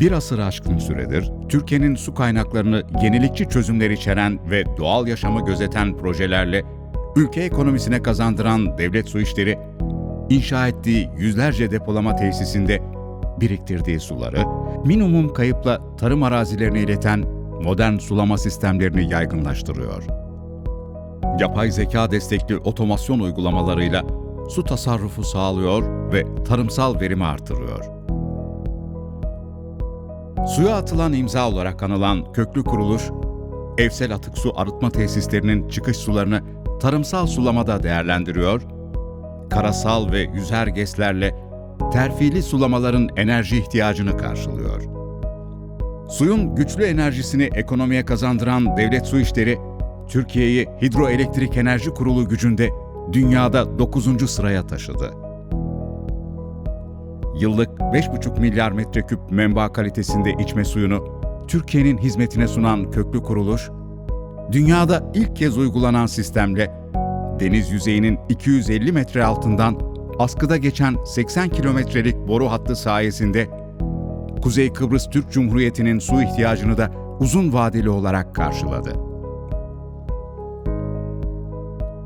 Bir asır aşkın süredir Türkiye'nin su kaynaklarını yenilikçi çözümler içeren ve doğal yaşamı gözeten projelerle ülke ekonomisine kazandıran devlet su işleri, inşa ettiği yüzlerce depolama tesisinde biriktirdiği suları minimum kayıpla tarım arazilerine ileten modern sulama sistemlerini yaygınlaştırıyor. Yapay zeka destekli otomasyon uygulamalarıyla su tasarrufu sağlıyor ve tarımsal verimi artırıyor. Suya atılan imza olarak anılan köklü kuruluş, evsel atık su arıtma tesislerinin çıkış sularını tarımsal sulamada değerlendiriyor, karasal ve yüzer GES'lerle terfili sulamaların enerji ihtiyacını karşılıyor. Suyun güçlü enerjisini ekonomiye kazandıran devlet su işleri, Türkiye'yi hidroelektrik enerji kurulu gücünde dünyada 9. sıraya taşıdı. Yıllık 5,5 milyar metreküp menba kalitesinde içme suyunu Türkiye'nin hizmetine sunan köklü kuruluş, dünyada ilk kez uygulanan sistemle deniz yüzeyinin 250 metre altından askıda geçen 80 kilometrelik boru hattı sayesinde Kuzey Kıbrıs Türk Cumhuriyeti'nin su ihtiyacını da uzun vadeli olarak karşıladı.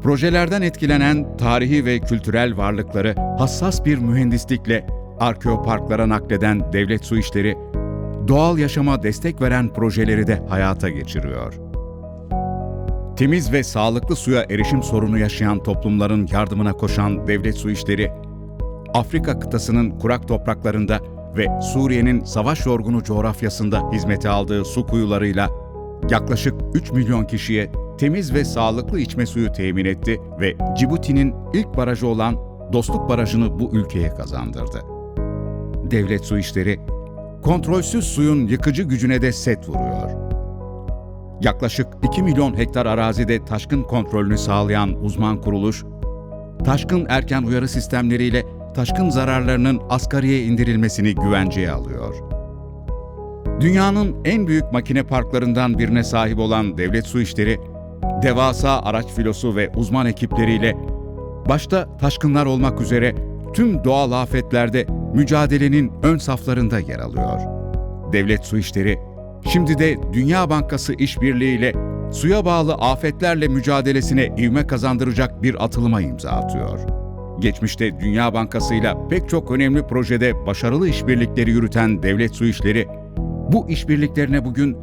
Projelerden etkilenen tarihi ve kültürel varlıkları hassas bir mühendislikle arkeoparklara nakleden devlet su işleri, doğal yaşama destek veren projeleri de hayata geçiriyor. Temiz ve sağlıklı suya erişim sorunu yaşayan toplumların yardımına koşan devlet su işleri, Afrika kıtasının kurak topraklarında ve Suriye'nin savaş yorgunu coğrafyasında hizmete aldığı su kuyularıyla yaklaşık 3 milyon kişiye temiz ve sağlıklı içme suyu temin etti ve Cibuti'nin ilk barajı olan Dostluk Barajı'nı bu ülkeye kazandırdı. Devlet su işleri, kontrolsüz suyun yıkıcı gücüne de set vuruyor. Yaklaşık 2 milyon hektar arazide taşkın kontrolünü sağlayan uzman kuruluş, taşkın erken uyarı sistemleriyle taşkın zararlarının asgariye indirilmesini güvenceye alıyor. Dünyanın en büyük makine parklarından birine sahip olan devlet su işleri, devasa araç filosu ve uzman ekipleriyle başta taşkınlar olmak üzere tüm doğal afetlerde mücadelenin ön saflarında yer alıyor. Devlet su işleri, şimdi de Dünya Bankası işbirliğiyle suya bağlı afetlerle mücadelesine ivme kazandıracak bir atılıma imza atıyor. Geçmişte Dünya Bankası ile pek çok önemli projede başarılı işbirlikleri yürüten devlet su işleri, bu işbirliklerine bugün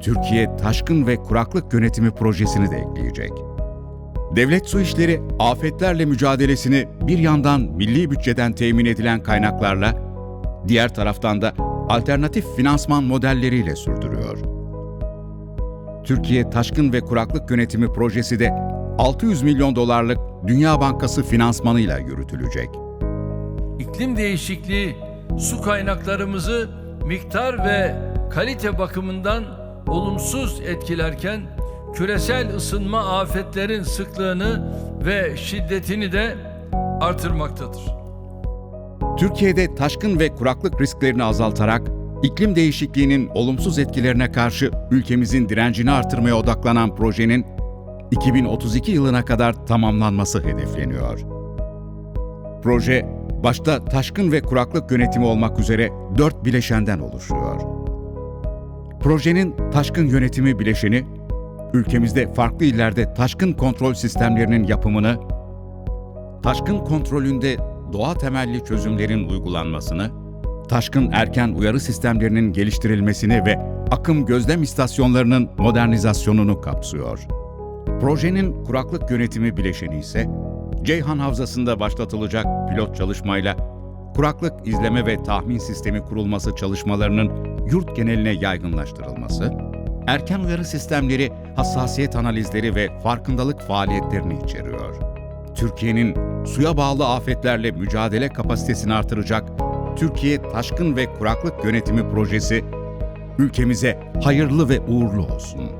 Türkiye Taşkın ve Kuraklık Yönetimi Projesi'ni de ekleyecek. Devlet su işleri afetlerle mücadelesini bir yandan milli bütçeden temin edilen kaynaklarla, diğer taraftan da alternatif finansman modelleriyle sürdürüyor. Türkiye Taşkın ve Kuraklık Yönetimi Projesi de 600 milyon dolarlık Dünya Bankası finansmanıyla yürütülecek. İklim değişikliği su kaynaklarımızı miktar ve kalite bakımından olumsuz etkilerken küresel ısınma afetlerin sıklığını ve şiddetini de artırmaktadır. Türkiye'de taşkın ve kuraklık risklerini azaltarak iklim değişikliğinin olumsuz etkilerine karşı ülkemizin direncini artırmaya odaklanan projenin 2032 yılına kadar tamamlanması hedefleniyor. Proje, başta taşkın ve kuraklık yönetimi olmak üzere dört bileşenden oluşuyor. Projenin taşkın yönetimi bileşeni, ülkemizde farklı illerde taşkın kontrol sistemlerinin yapımını, taşkın kontrolünde doğa temelli çözümlerin uygulanmasını, taşkın erken uyarı sistemlerinin geliştirilmesini ve akım gözlem istasyonlarının modernizasyonunu kapsıyor. Projenin kuraklık yönetimi bileşeni ise Ceyhan Havzası'nda başlatılacak pilot çalışmayla kuraklık izleme ve tahmin sistemi kurulması çalışmalarının yurt geneline yaygınlaştırılması, erken uyarı sistemleri, hassasiyet analizleri ve farkındalık faaliyetlerini içeriyor. Türkiye'nin suya bağlı afetlerle mücadele kapasitesini artıracak Türkiye Taşkın ve Kuraklık Yönetimi Projesi ülkemize hayırlı ve uğurlu olsun.